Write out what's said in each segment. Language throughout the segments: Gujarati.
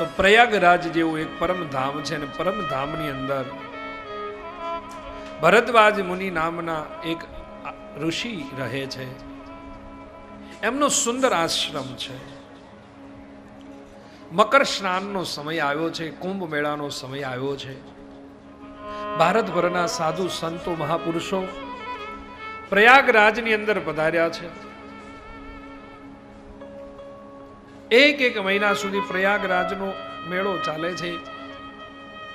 તો પ્રયાગરાજ જેવું એક પરમધામ છે અને પરમધામની અંદર ભરદ્વાજ મુનિ નામના એક ઋષિ રહે છે. એમનો સુંદર આશ્રમ છે. મકર સ્નાનનો સમય આવ્યો છે, કુંભ મેળાનો સમય આવ્યો છે. ભારતભરના સાધુ સંતો મહાપુરુષો પ્રયાગરાજની અંદર પધાર્યા છે. એક એક મહિના સુધી પ્રયાગરાજનો મેળો ચાલે છે.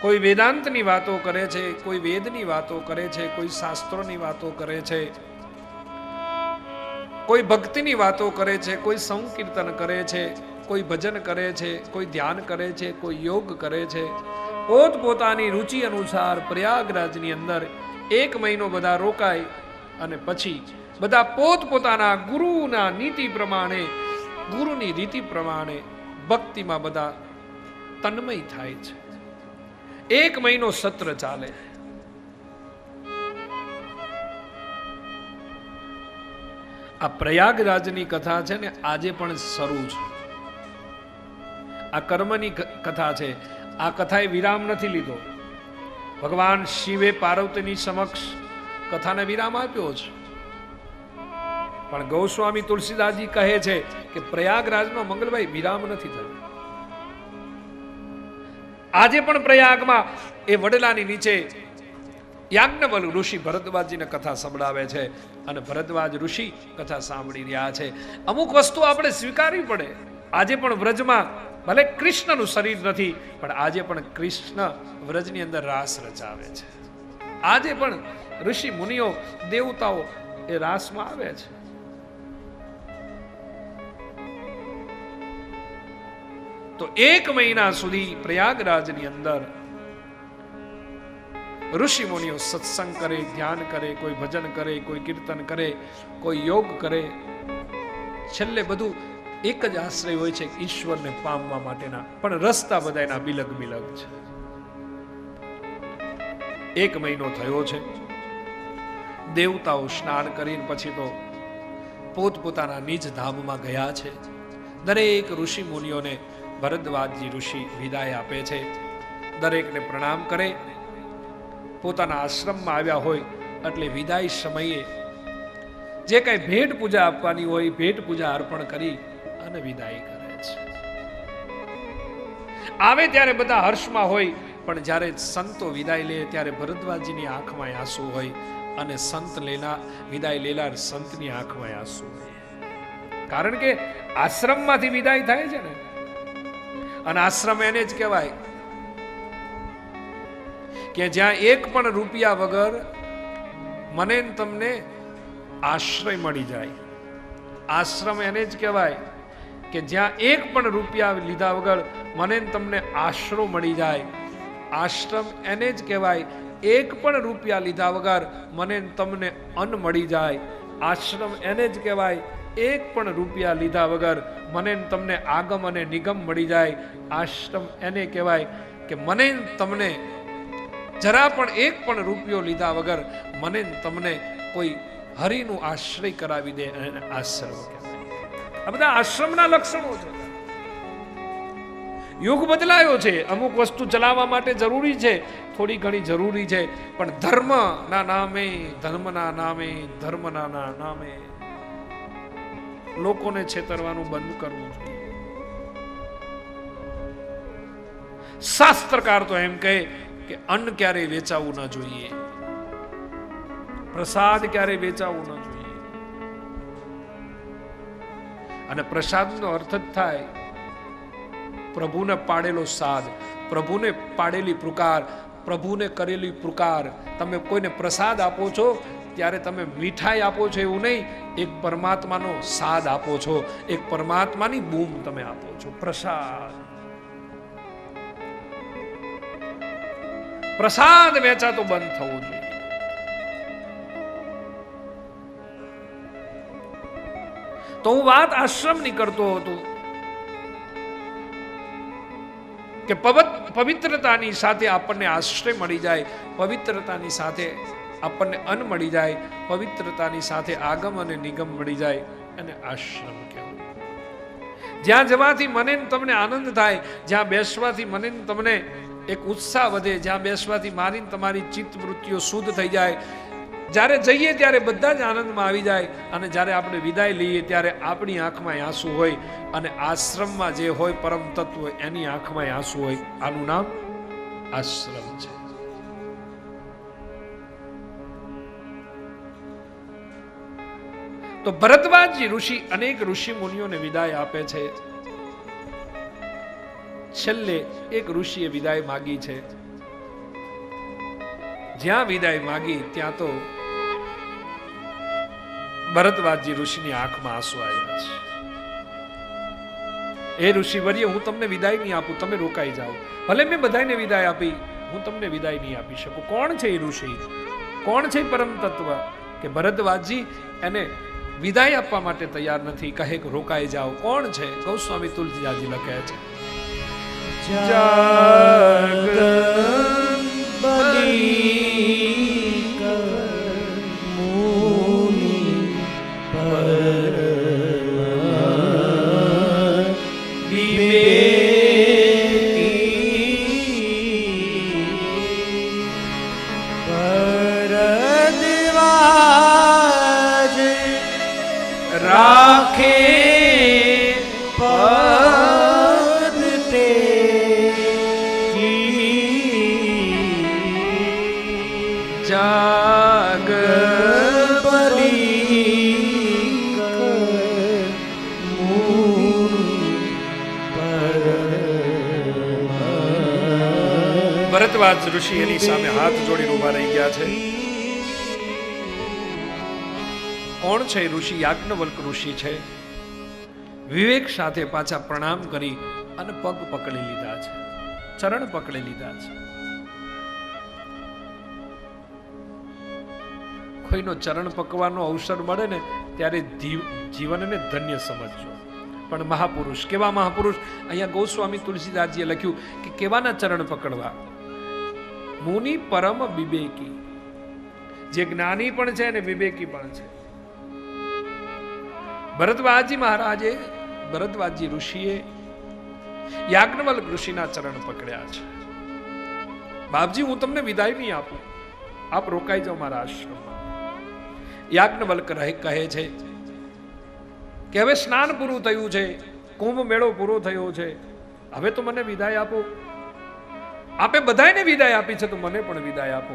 કોઈ વેદાંતની વાતો કરે છે, કોઈ વેદની વાતો કરે છે, કોઈ શાસ્ત્રોની વાતો કરે છે, કોઈ ભક્તિની વાતો કરે છે, કોઈ સંકીર્તન કરે છે, કોઈ ભજન કરે છે, કોઈ ધ્યાન કરે છે, કોઈ યોગ કરે છે. પોત પોતાની રુચિ અનુસાર પ્રયાગરાજની અંદર એક મહિનો બધા રોકાય અને પછી બધા પોત પોતાના ગુરુના નીતિ પ્રમાણે ગુરુની રીતિ પ્રમાણે ભક્તિમાં બધા તન્મય થાય છે. એક મહિનો સત્ર ચાલે. આ પ્રયાગરાજની કથા છે ને આજે પણ શરૂ છે. આ કર્મની કથા છે. આ કથાએ વિરામ નથી લીધો. ભગવાન શિવે પાર્વતીની સમક્ષ કથાને વિરામ આપ્યો છે. પણ ગૌસ્વામી તુલસીદાસજી કહે છે કે પ્રયાગરાજનો મંગલભાઈ વિરામ નથી થયો. આજે પણ પ્રયાગમાં એ વડલાની નીચે યાજ્ઞવલ ઋષિ ભરદ્વાજીને કથા સંભળાવે છે અને ભરદ્વાજ ઋષિ કથા સાંભળી રહ્યા છે. અમુક વસ્તુ આપણે સ્વીકારવી પડે. આજે પણ વ્રજમાં ભલે કૃષ્ણનું શરીર નથી, પણ આજે પણ કૃષ્ણ વ્રજની અંદર રાસ રચાવે છે. આજે પણ ઋષિ મુનિઓ, દેવતાઓ એ રાસમાં આવે છે. તો એક મહિના સુધી પ્રયાગરાજની અંદર ઋષિ મુનિઓ સત્સંગ કરે, ધ્યાન કરે, કોઈ ભજન કરે, કોઈ કીર્તન કરે, કોઈ યોગ કરે. છેલ્લે બધું એક જ આશ્રય હોય છે ઈશ્વરને પામવા માટેના. પણ રસ્તા બધા એના બિલગ બિલગ છે. એક મહિનો થયો છે. દેવતાઓ સ્નાન કરીને પછી તો પોતપોતાના નિજ ધામમાં ગયા છે. દરેક ઋષિ મુનિઓને ભરદ્વાજજી ઋષિ વિદાય આપે છે. દરેકને પ્રણામ કરે. પોતાના આશ્રમમાં આવ્યા હોય એટલે વિદાય સમયે જે કઈ ભેટ પૂજા આપવાની હોય ભેટ પૂજા અર્પણ કરી અને વિદાય કરે છે. આવે ત્યારે બધા હર્ષમાં હોય, પણ જ્યારે સંતો વિદાય લે ત્યારે ભરદ્વાજીની આંખમાં આંસુ હોય અને સંત લેના, વિદાય લેનાર સંતની આંખમાં આંસુ હોય. કારણ કે આશ્રમમાંથી વિદાય થાય છે ને. અને આશ્રમ એને જ કહેવાય. કે જ્યાં એક પણ રૂપિયા વગર મને તમને આશ્રય મળી જાય. આશ્રમ એને જ કહેવાય કે જ્યાં એક પણ રૂપિયા લીધા વગર મને તમને આશરો મળી જાય. આશ્રમ એને જ કહેવાય, એક પણ રૂપિયા લીધા વગર મને તમને અન્ન મળી જાય. આશ્રમ એને જ કહેવાય એક પણ રૂપિયા લીધા વગર મને તમને આગમ અને નિગમ મળી જાય. આશ્રમ એને કહેવાય કે મને તમને જરા પણ એક પણ રૂપિયો લીધા વગર મને તમને કોઈ હરિનું આશ્રય કરાવી દે અને આશ્રમ આ બધા આશ્રમના લક્ષણો છે. યુગ બદલાયો છે. અમુક વસ્તુ ચલાવવા માટે જરૂરી છે. થોડી ઘણી જરૂરી છે. પણ ધર્મના નામે ધર્મના નામે ધર્મના નામે લોકોને છેતરવાનું બંધ કરવું જોઈએ. શાસ્ત્રકાર તો એમ કહે કે અન્ન ક્યારેય વેચાવું ન જોઈએ. પ્રસાદ ક્યારેય વેચાવું ન જોઈએ. અને પ્રસાદનો અર્થ જ થાય, પ્રભુને પાડેલો સાદ, પ્રભુને પાડેલી પુકાર, પ્રભુને કરેલી પુકાર. તમે કોઈને પ્રસાદ આપો છો, ત્યારે તમે મીઠાઈ આપો છો એવું નહીં એક પરમાત્માનો સાદ આપો છો, એક પરમાત્માની બૂમ તમે આપો છો. પ્રસાદ. પ્રસાદ વેચાતો બંધ થવો જોઈએ. તો હું વાત આશ્રમની કરતો હતો કે પવત- પવિત્રતાની સાથે આપણને આશ્રય મળી જાય, પવિત્રતાની સાથે આપણને અન્ન મળી જાય, પવિત્રતાની સાથે આગમ અને નિગમ મળી જાય અને આશ્રમ કહેવાય. જ્યાં જવાથી મને તમને આનંદ થાય, જ્યાં બેસવાથી મને તમને એક ઉત્સાહ વધે, જ્યાં બેસવાથી મારી તમારી ચિત્ત વૃત્તિઓ શુદ્ધ થઈ જાય. જ્યારે જઈએ ત્યારે બધા જ આનંદમાં આવી જાય અને જ્યારે આપણે વિદાય લઈએ ત્યારે આપણી આંખમાં આંસુ હોય અને આશ્રમમાં જે હોય પરમ તત્વ એની આંખમાં આંસુ હોય. આનું નામ આશ્રમ છે. તો ભરતવાજી ઋષિ અનેક ઋષિ મુનિઓને વિદાય આપે છે. છેલ્લે એક ઋષિએ વિદાય માગી છે. જ્યાં વિદાય માગી ત્યાં તો ભરતવાજી ઋષિની આંખમાં આંસુ આવ્યા છે. એ ઋષિ વર્ય, હું તમને વિદાય નહીં આપું, તમે રોકાઈ જાઓ. ભલે મેં બધાને વિદાય આપી, હું તમને વિદાય નહીં આપી શકું. કોણ છે એ ઋષિ? કોણ છે પરમ તત્વ? કે ભરતવાજી એને વિદાય આપવા માટે તૈયાર નથી. કહે કે રોકાઈ જાઓ. કોણ છે? ગૌસ્વામી તુલસીદાસજી લખે છે. રાખે ભરતવાજ ઋષિ એની સામે હાથ જોડીને ઊભા રહી ગયા છે. કોણ છે ઋષિ? યાજ્ઞવલ્ક ઋષિ છે. વિવેક સાથે પાછા પ્રણામ કરી અને પગ પકડી લીધા છે. ચરણ પકડી લીધા છે. કોઈનો ચરણ પકવાનો અવસર મળે ને ત્યારે જીવનને ધન્ય સમજજો. પણ મહાપુરુષ, કેવા મહાપુરુષ? અહીંયા ગોસ્વામી તુલસીદાસજીએ લખ્યું કે કેવાના ચરણ પકડવા? મુનિ પરમ વિવેકી. જે જ્ઞાની પણ છે અને વિવેકી પણ છે. ભરતવાજી મહારાજે ભરતવાજી ઋષિએ યાજ્ઞવલ્ક ઋષિના ચરણ પકડ્યા છે. બાપજી, હું તમને વિદાય નહીં આપું. આપ રોકાઈ જાઓ મારા આશ્રમમાં. યાજ્ઞવલ્ક રહે, કહે છે કે હવે સ્નાન પૂરું થયું છે કુંભ મેળો પૂરો થયો છે. હવે તો મને વિદાય આપો. આપે બધાને વિદાય આપી છે, તો મને પણ વિદાય આપો.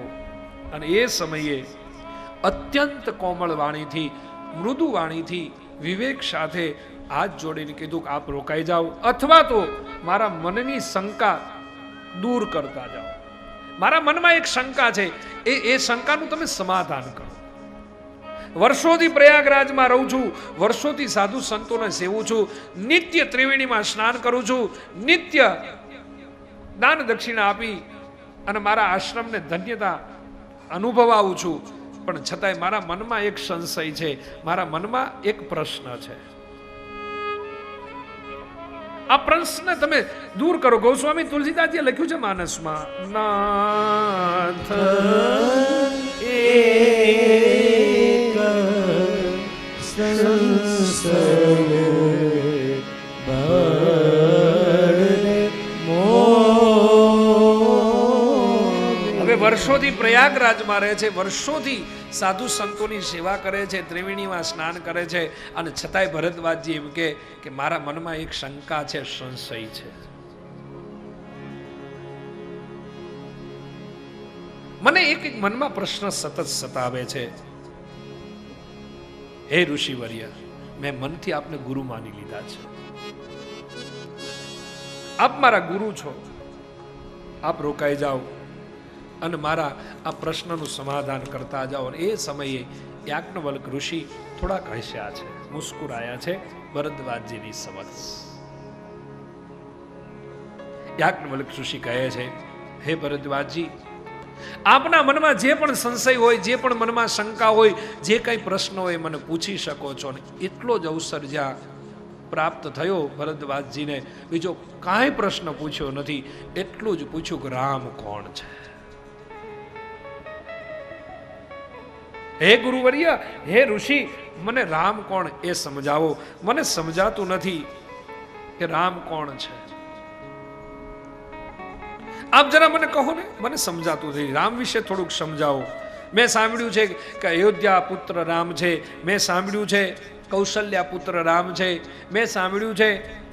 અને એ સમયે અત્યંત કોમળ વાણીથી મૃદુ વાણીથી વિવેક સાથે હાથ જોડીને કીધું કે આપ રોકાઈ જાઓ, અથવા તો મારા મનની શંકા દૂર કરતા જાઓ. મારા મનમાં એક શંકા છે, એ એ શંકાનું તમે સમાધાન કરો. વર્ષોથી પ્રયાગરાજમાં રહું છું, વર્ષોથી સાધુ સંતોને સેવું છું, નિત્ય ત્રિવેણીમાં સ્નાન કરું છું, નિત્ય દાન દક્ષિણા આપી અને મારા આશ્રમને ધન્યતા અનુભવાવું છું. પણ છતાંય મારા મનમાં એક સંશય છે. મારા મનમાં એક પ્રશ્ન છે. આ પ્રશ્ન તમે દૂર કરો. ગોસ્વામી તુલસીદાસજીએ લખ્યું છે માનસમાં, નાથ એ સંસય વર્ષોથી પ્રયાગરાજમાં રહે છે, વર્ષોથી સાધુ સંતોની સેવા કરે છે, ત્રિવેણીમાં સ્નાન કરે છે અને છતાંય ભરતવાજજી એમ કે કે મારા મનમાં એક શંકા છે, સંશય છે. મને એક એક મનમાં પ્રશ્ન સતત સતાવે છે. હે ઋષિવર્ય, મેં મનથી આપને ગુરુ માની લીધા છે. આપ મારા ગુરુ છો. આપ રોકાઈ જાઓ. અને મારા આ પ્રશ્નનું સમાધાન કરતા જાઓ. એ સમયે યાજ્ઞવલ્ક ઋષિ થોડાક હસ્યા છે, મુસ્કુરાયા છે, ભરદ્વાજજીની સમક્ષ. યાજ્ઞવલ્ક ઋષિ કહે છે, હે ભરદ્વાજજી આપના મનમાં જે પણ સંશય હોય, જે પણ મનમાં શંકા હોય, જે કંઈ પ્રશ્ન હોય મને પૂછી શકો છો. ને એટલો જ અવસર જ્યાં પ્રાપ્ત થયો, ભરદ્વાજજીને બીજો કાંઈ પ્રશ્ન પૂછ્યો નથી, એટલું જ પૂછ્યું કે, રામ કોણ છે? હે ગુરુવર્ય, હે ઋષિ, મને રામ કોણ એ સમજાવો. મને સમજાતું નથી કે રામ કોણ છે. આપ જરા મને કહો ને, મને સમજાતું નથી. રામ વિશે થોડુંક સમજાવો. મેં સાંભળ્યું છે કે અયોધ્યા પુત્ર રામ છે. મેં સાંભળ્યું છે, કૌશલ્યા પુત્ર રામ છે. મેં સાંભળ્યું છે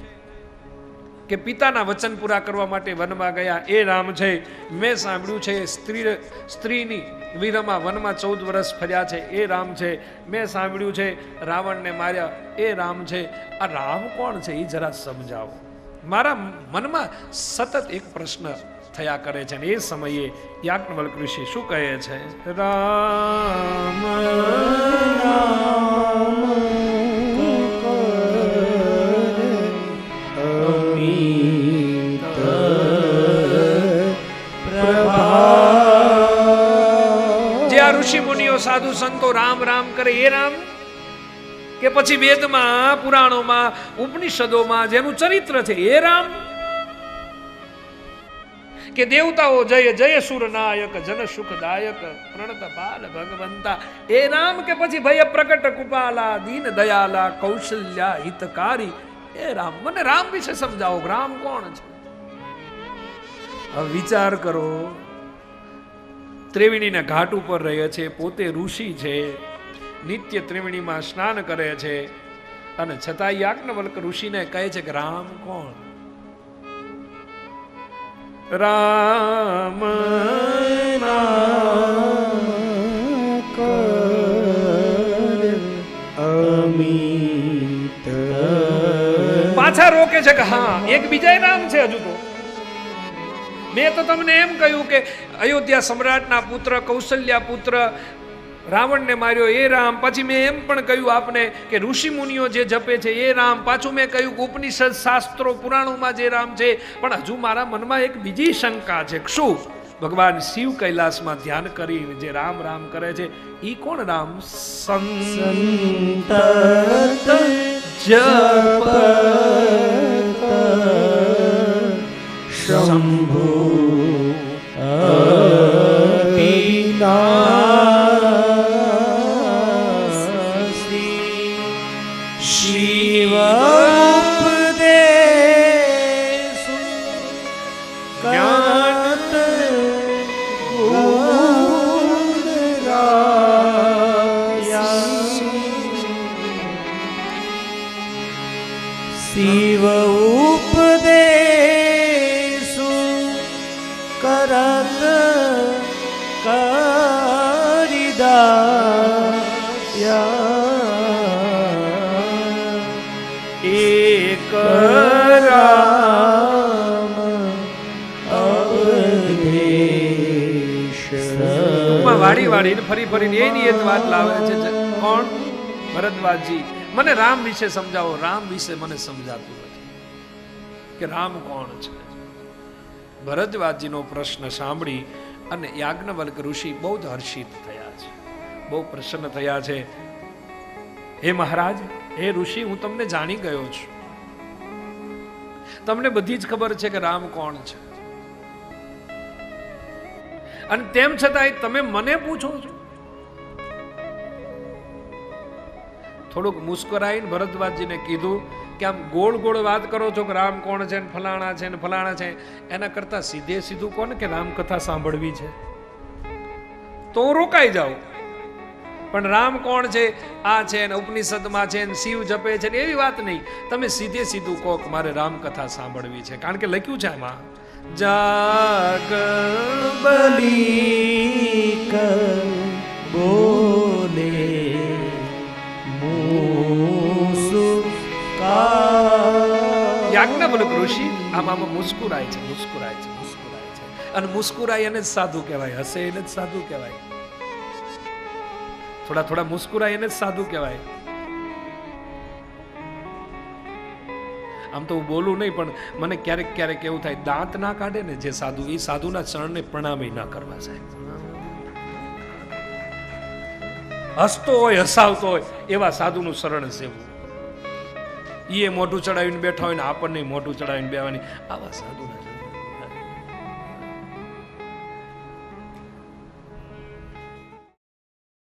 કે પિતાના વચન પૂરા કરવા માટે વનમાં ગયા. એ રામ છે મેં સાંભળ્યું છે, સ્ત્રી સ્ત્રીની વીરમાં વનમાં ચૌદ વર્ષ ફર્યા છે. એ રામ છે મેં સાંભળ્યું છે, રાવણને માર્યા. એ રામ છે આ રામ કોણ છે એ જરા સમજાવો. મારા મનમાં સતત એક પ્રશ્ન થયા કરે છે અને એ સમયે યાજ્ઞવલ્ક ઋષિ શું કહે છે? રામ અમિત સાધુ સંતો રામ રામ કરે એ રામ કે પછી વેદમાં, પુરાણોમાં, ઉપનિષદોમાં જેનું ચરિત્ર છે એ રામ. કે દેવતાઓ જય જય સુરનાયક, જન સુખદાયક, પ્રણત બાલ ભગવંતા. એ રામ કે પછી ભય પ્રકટ કુપાલા, દીન દયાલા, કૌશલ્યા હિતકારી. એ રામ. મને રામ વિશે સમજાવો રામ કોણ છે? વિચાર કરો. ત્રિવેણીના ઘાટ ઉપર રહે છે પોતે ઋષિ છે નિત્ય ત્રિવેણીમાં સ્નાન કરે છે અને છતાં યાજ્ઞવલ્ક ઋષિને કહે છે કે રામ કોણ? રામ અમિત પાછા રોકે છે કે હા એક બીજા નામ છે હજુ તો. મેં તો તમને એમ કહ્યું કે અયોધ્યા સમ્રાટના પુત્ર કૌશલ્યા પુત્ર રાવણને માર્યો એ રામ. પછી મેં એમ પણ કહ્યું આપને કે ઋષિ મુનિઓ જે જપે છે એ રામ. પાછું મેં કહ્યું કે ઉપનિષદ શાસ્ત્રો પુરાણોમાં જે રામ છે પણ હજુ મારા મનમાં એક બીજી શંકા છે શું? ભગવાન શિવ કૈલાસમાં ધ્યાન કરી જે રામ રામ કરે છે એ કોણ રામ? સંત જપત શંભુ વાળી વાળીને ફરી ફરીને એની એ વાત લાવે છે કોણ? ભરદ્વાજી મને રામ વિશે સમજાવો. રામ વિશે મને સમજાતું નથી કે રામ કોણ છે. ભરદ્વાજીનો પ્રશ્ન સાંભળી અને યાજ્ઞવલ્ક ઋષિ બહુ જ હર્ષિત થયા છે. બહુ પ્રસન્ન થયા છે. હે મહારાજ, હે ઋષિ, હું તમને જાણી ગયો છું. તમને બધી જ ખબર છે કે રામ કોણ છે. અને તેમ છતાંય તમે મને પૂછો છો. થોડુંક મુસ્કરાઈને ભરદ્વાજજીને કીધું કે આમ ગોળ ગોળ વાત કરો છો કે રામ કોણ છે ને ફલાણા છે ને ફલાણા છે, એના કરતા સીધે સીધું કોને કે રામકથા સાંભળવી છે? તો હું રોકાઈ જાઉં. પણ રામ કોણ છે, આ છે ને ઉપનિષદમાં છે ને શિવ જપે છે ને એવી વાત નહીં. તમે સીધે સીધું કહો કે મારે રામકથા સાંભળવી છે. કારણ કે લખ્યું છે એમાં જાગ બોલે મૂસુ બોલો, ઋષિ આમ આમાં મુસ્કુરાય છે મુસ્કુરાય છે મુસ્કુરાય છે. અને મુસ્કુરાય એને જ સાધુ કહેવાય, હસે એને જ સાધુ કહેવાય. થોડા થોડા મુસ્કુરાય એને જ સાધુ કહેવાય. આમ તો હું બોલું નહીં, પણ મને ક્યારેક ક્યારેક એવું થાય, દાંત ના કાઢે ને જે સાધુ, એ સાધુના ચરણને પ્રણામે ના કરવા સાહેબ. હસતો હોય, હસાવતો હોય, એવા સાધુનું શરણ સેવું. એ મોઢું ચડાવીને બેઠા હોય ને, આપણને મોઢું ચડાવીને બેવાની. આવા સાધુ નથી